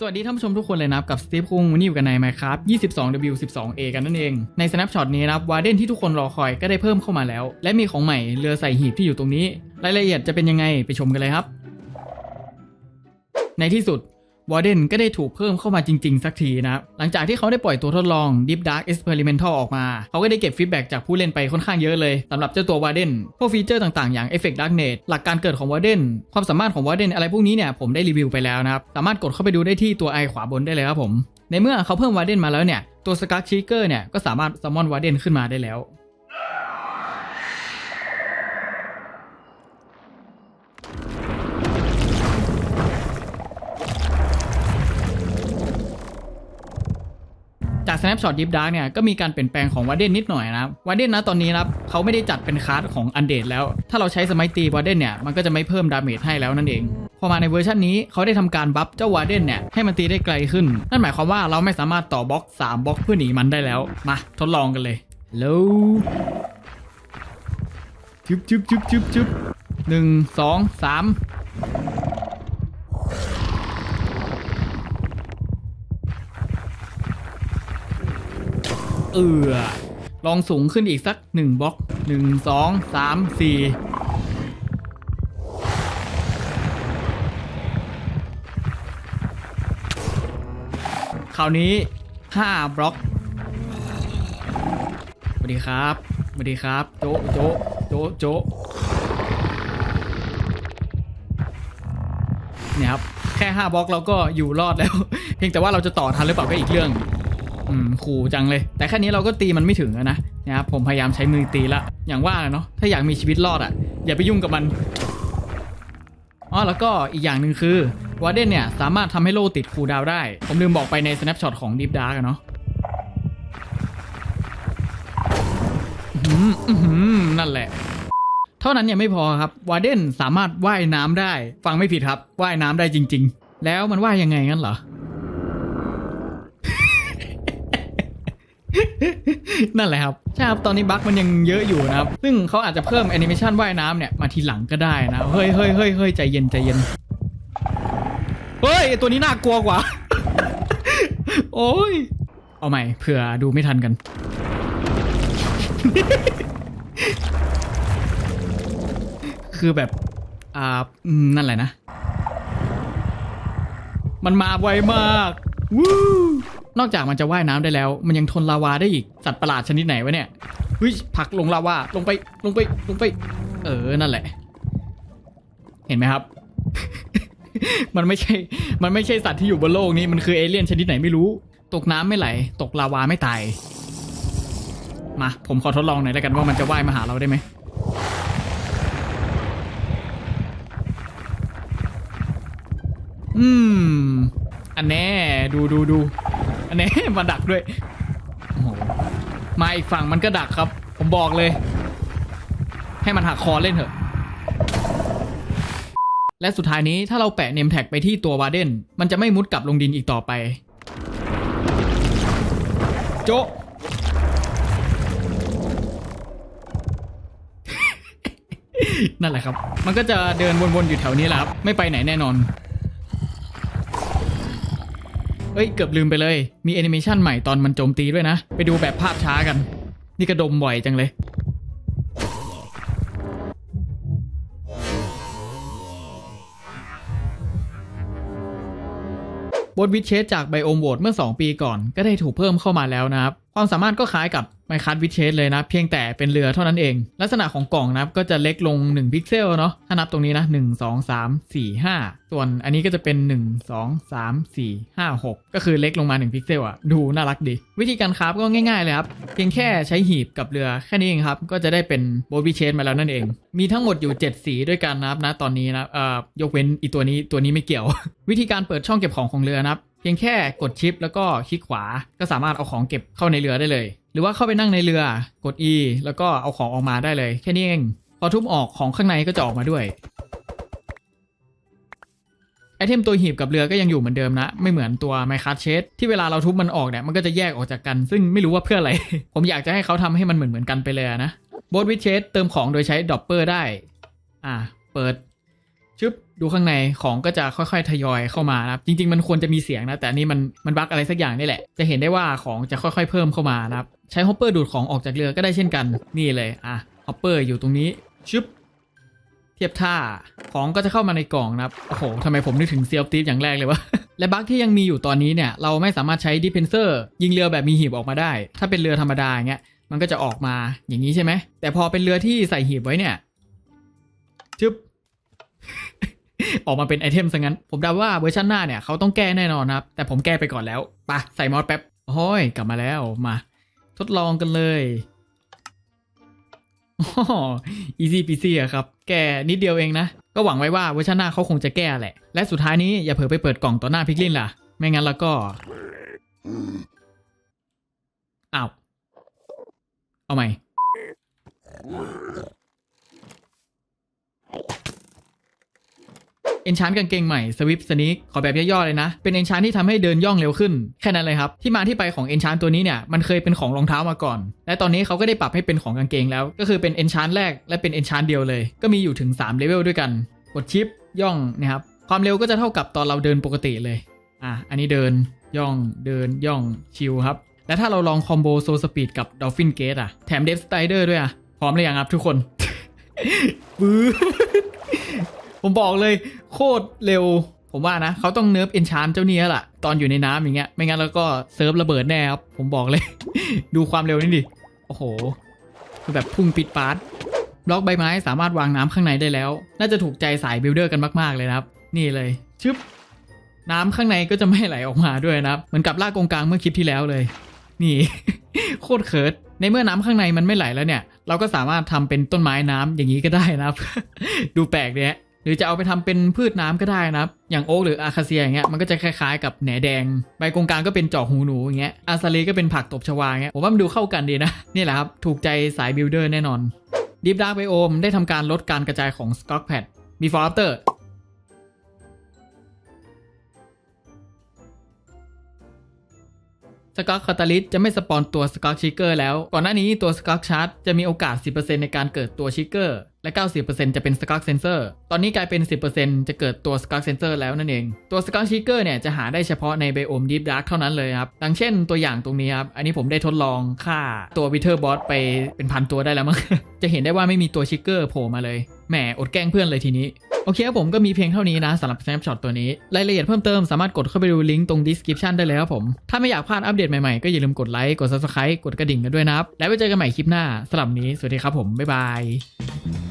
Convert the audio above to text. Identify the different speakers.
Speaker 1: สวัสดีท่านผู้ชมทุกคนเลยนะครับกับสตีฟคุงวันนี้อยู่กันใน Minecraft 22W12A กันนั่นเอง ใน Snapshot นี้นะครับวาเดนที่ทุกคนรอคอยก็ได้เพิ่มเข้ามาแล้ว และมีของใหม่เรือใส่หีบที่อยู่ตรงนี้ รายละเอียดจะเป็นยังไงไปชมกันเลยครับ ในที่สุด วอร์เดนก็ได้ถูกเพิ่มเข้ามาจริง ๆ สักทีนะครับ หลังจากที่เขาได้ปล่อยตัวทดลอง Deep Dark Experimental ออกมา เขาก็ได้เก็บฟีดแบ็กจากผู้เล่นไปค่อนข้างเยอะเลยสำหรับเจ้าตัววอร์เดนพวกฟีเจอร์ต่างๆ อย่าง Effect Darknet หลักการเกิดของวอร์เดนความสามารถของวอร์เดนอะไรพวกนี้เนี่ยผมได้รีวิวไปแล้วนะครับสามารถกดเข้าไปดูได้ที่ตัวไอขวาบนได้เลยครับผมในเมื่อเขาเพิ่มวอร์เดนมาแล้วเนี่ยตัวสกักชิเกอร์เนี่ยก็สามารถซัมมอนวอร์เดนขึ้นมาได้แล้ว จาก Snapshot Deep Dark เนี่ยก็มีการเปลี่ยนแปลงของวาเดนนิดหน่อยนะครับวาเดนนะตอนนี้นะครับเขาไม่ได้จัดเป็นคลาสของอันเดดแล้ว ถ้าเราใช้สมัยตีวาเดนเนี่ยมันก็จะไม่เพิ่มดาเมจให้แล้วนั่นเองพอมาในเวอร์ชันนี้เขาได้ทำการบัฟเจ้าวาเดนเนี่ยให้มันตีได้ไกลขึ้น นั่นหมายความว่าเราไม่สามารถต่อบล็อก 3บล็อกเพื่อหนีมันได้แล้ว มาทดลองกันเลยแล้วจึบจึบจึบจึบจึบหนึ่งสองสาม เออลองสูงขึ้นอีกสักหนึ่งบล็อกหนึ่งสองสามสี่คราวนี้ห้าบล็อกสวัสดีครับสวัสดีครับ โจะโจะโจะโจะเนี่ยครับแค่ห้าบล็อกเราก็อยู่รอดแล้ว เพียงแต่ว่าเราจะต่อทันหรือเปล่าก็อีกเรื่อง อืมขู่จังเลย แต่แค่นี้เราก็ตีมันไม่ถึงนะนะครับผมพยายามใช้มือตีละ อย่างว่าเนาะถ้าอยากมีชีวิตรอดอะอย่าไปยุ่งกับมันอ๋อแล้วก็อีกอย่างหนึ่งคือวาเดนเนี่ยสามารถทำให้โล่ติดคูดาวได้ ผมลืมบอกไปใน snapshot ของ Deep Dark อะเนาะอื้อหืออื้อหือนั่นแหละ เท่านั้นยังไม่พอครับวาเดนสามารถว่ายน้ำได้ ฟังไม่ผิดครับว่ายน้ำได้จริง ๆ แล้วมันว่ายยังไงงั้นเหรอ นั่นแหละครับใช่ครับตอนนี้บั๊กมันยังเยอะอยู่นะครับ ซึ่งเขาอาจจะเพิ่มแอนิเมชันว่ายน้ำเนี่ย มาทีหลังก็ได้นะเฮ้ยเฮ้ยเฮ้ยเฮ้ยใจเย็นใจเย็นเฮ้ยตัวนี้น่ากลัวกว่า โอ้ยเอาใหม่เผื่อดูไม่ทันกัน คือแบบ อ่านั่นแหละนะ มันมาไวมาก วู้ นอกจากมันจะว่ายน้ำได้แล้ว มันยังทนลาวาได้อีก สัตว์ประหลาดชนิดไหนวะเนี่ยเฮ้ยผักลงลาวาลงไปลงไปลงไป เออนั่นแหละ เห็นไหมครับ มันไม่ใช่ มันไม่ใช่สัตว์ที่อยู่บนโลกนี้มันคือเอเลี่ยนชนิดไหนไม่รู้ ตกน้ำไม่ไหล ตกลาวาไม่ตายมาผมขอทดลองหน่อยแล้วกันว่ามันจะว่ายมาหาเราได้ไหมอืม อันแน่ ดูดูดู อันแน่มาดักด้วยมาอีกฝั่งมันก็ดักครับ ผมบอกเลย ให้มันหักคอเล่นเถอะ และสุดท้ายนี้ถ้าเราแปะเนมแท็กไปที่ตัววาเดนมันจะไม่มุดกลับลงดินอีกต่อไป โจะนั่นแหละครับ มันก็จะเดินวนๆอยู่แถวนี้แหละครับ ไม่ไปไหนแน่นอน เอ้ยเกือบลืมไปเลย มีแอนิเมชันใหม่ตอนมันโจมตีด้วยนะ ไปดูแบบภาพช้ากัน นี่กระดมบ่อยจังเลย บทวิดเชสจากไบโอมโหวตเมื่อ 2 ปีก่อนก็ได้ถูกเพิ่มเข้ามาแล้วนะครับ ความสามารถก็คล้ายกับไมคัสวิเชสเลยนะ เพียงแต่เป็นเรือเท่านั้นเอง ลักษณะของกล่องนะครับก็จะเล็กลง 1 พิกเซลเนาะถ้านับตรงนี้นะ 1 2 3 4 5 ส่วนอันนี้ก็จะเป็น 1 2 3 4 5 6 ก็คือเล็กลงมา 1 พิกเซลอะดูน่ารักดี วิธีการคราฟก็ง่ายๆเลยครับ เพียงแค่ใช้หีบกับเรือแค่นี้เองครับ ก็จะได้เป็นโบทวิเชสมาแล้วนั่นเอง มีทั้งหมดอยู่ 7 สีด้วยกันนะครับนะตอนนี้นะเอ่อยกเว้นอีตัวนี้ตัวนี้ไม่เกี่ยว วิธีการเปิดช่องเก็บของของเรือนะครับ พียงแค่กดชิปแล้วก็คลิกขวาก็สามารถเอาของเก็บเข้าในเรือได้เลย หรือว่าเข้าไปนั่งในเรือกด E แล้วก็เอาของออกมาได้เลยแค่นี้เอง พอทุบออกของข้างในก็จะออกมาด้วยไอเทมตัวหีบกับเรือก็ยังอยู่เหมือนเดิมนะ ไม่เหมือนตัวไมคัสเชสที่เวลาเราทุบมันออกเนี่ยมันก็จะแยกออกจากกัน ซึ่งไม่รู้ว่าเพื่ออะไร ผมอยากจะให้เขาทำให้มันเหมือนเหมือนกันไปเลยนะโบสวิเชสเติมของโดยใช้ดอปเปอร์ได้ อ่า เปิด ชึบดูข้างในของก็จะค่อยๆ ทยอยเข้ามานะครับ จริง ๆ มันควรจะมีเสียงนะ แต่อันนี่มันมันบั๊กอะไรสักอย่างนี่แหละ จะเห็นได้ว่าของจะค่อยๆ เพิ่มเข้ามานะครับ ใช้ฮอปเปอร์ดูดของออกจากเรือก็ได้เช่นกัน นี่เลย อะ ฮอปเปอร์อยู่ตรงนี้ ชึบ เทียบท่า ของก็จะเข้ามาในกล่องนะครับ โอ้โหทำไมผมนึกถึงเซียลตีฟอย่างแรกเลยวะ และบั๊กที่ยังมีอยู่ตอนนี้เนี่ย เราไม่สามารถใช้ดิเพนเซอร์ยิงเรือแบบมีหีบออกมาได้ ถ้าเป็นเรือธรรมดาอย่างเงี้ย มันก็จะออกมาอย่างนี้ใช่ไหมแต่พอเป็นเรือที่ใส่หีบไว้เนี่ยชึบ ออกมาเป็นไอเทมซะงั้น ผมเดาว่าเวอร์ชันหน้าเนี่ยเขาต้องแก้แน่นอนครับ แต่ผมแก้ไปก่อนแล้วปะใส่มอสแป๊บโอ้ยกลับมาแล้วมา ทดลองกันเลยอ๋อ easy peasy อะครับ แก้นิดเดียวเองนะ ก็หวังไว้ว่าเวอร์ชันหน้าเขาคงจะแก้แหละ และสุดท้ายนี้อย่าเผลอไปเปิดกล่องต่อหน้าพิกลินล่ะ ไม่งั้นแล้วก็อ้าวเอาใหม่ เอนชานกางเกงใหม่สวิปสนิกขอแบบย่อๆเลยนะ เป็นเอนชานที่ทำให้เดินย่องเร็วขึ้นแค่นั้นเลยครับ ที่มาที่ไปของเอนชานตัวนี้เนี่ยมันเคยเป็นของรองเท้ามาก่อน และตอนนี้เขาก็ได้ปรับให้เป็นของกางเกงแล้ว ก็คือเป็นเอนชานแรกและเป็นเอนชานเดียวเลย ก็มีอยู่ถึง3เลเวลด้วยกัน กดชิปย่องนะครับความเร็วก็จะเท่ากับตอนเราเดินปกติเลยอะอันนี้เดินย่องเดินย่องชิลครับและถ้าเราลองคอมโบโซสปีดกับดอลฟินเกตอะแถมเดฟสไตเดอร์ด้วยอะพร้อมหรือยังครับทุกคนบื้อ ผมบอกเลยโคตรเร็ว ผมว่านะเขาต้องเนิร์ฟเอนชานเจ้าเนี้ยแหละตอนอยู่ในน้ำอย่างเงี้ย ไม่งั้นแล้วก็เซิร์ฟระเบิดแน่ครับ ผมบอกเลย ดูความเร็วนี่ดิ โอ้โห คือแบบพุ่งปิดปาร์ตบล็อกใบไม้สามารถวางน้ำข้างในได้แล้ว น่าจะถูกใจสายบิลเดอร์กันมาก ๆ เลยนะครับ นี่เลย ชึบ น้ำข้างในก็จะไม่ไหลออกมาด้วยนะครับ เหมือนกับลากกงกลางเมื่อคลิปที่แล้วเลย นี่ โคตรเคิดในเมื่อน้ำข้างในมันไม่ไหลแล้วเนี่ย เราก็สามารถทำเป็นต้นไม้น้ำอย่างนี้ก็ได้นะครับ ดูแปลกเนี่ย หรือจะเอาไปทำเป็นพืชน้ำก็ได้นะครับ อย่างโอ๊กหรืออาคาเซียอย่างเงี้ยมันก็จะคล้ายๆกับแหนแดง ใบกงกลางก็เป็นจอกหูหนูอย่างเงี้ยอาซาลีก็เป็นผักตบชวาอย่างเงี้ยผมว่ามันดูเข้ากันดีนะนี่แหละครับถูกใจสายบิลดเดอร์แน่นอนดิฟดาร์กไบโอมได้ทำการลดการกระจายของสกอตแพดมีฟอร์อัปเตอร์สกอตคาตาลิสจะไม่สปอนตัวสกอตชิกเกอร์แล้ว ก่อนหน้านี้ตัวสกอตชาร์จจะมีโอกาส 10%ในการเกิดตัวชิกเกอร์ และ 90%จะเป็นสกอตเซนเซอร์ตอนนี้กลายเป็น 10%จะเกิดตัวสกอตเซนเซอร์แล้วนั่นเอง ตัวสกอตชิกเกอร์เนี่ยจะหาได้เฉพาะในไบโอมดีฟดาร์กเท่านั้นเลยครับ ดังเช่นตัวอย่างตรงนี้ครับ อันนี้ผมได้ทดลองฆ่าตัววิเทอร์บอสไปเป็นพันตัวได้แล้วมั้ง จะเห็นได้ว่าไม่มีตัวชิกเกอร์โผล่มาเลย แหมอดแกล้งเพื่อนเลยทีนี้โอเคครับผมก็มีเพียงเท่านี้นะสำหรับ Snapshot ตัวนี้ รายละเอียดเพิ่มเติมสามารถกดเข้าไปดูลิงก์ตรง description ได้เลยครับผม ถ้าไม่อยากพลาดอัปเดตใหม่ๆ ก็อย่าลืมกดไลค์กด subscribe กดกระดิ่งกันด้วยนะครับ แล้วไว้เจอกันใหม่คลิปหน้าสำหรับนี้สวัสดีครับผม บ๊ายบาย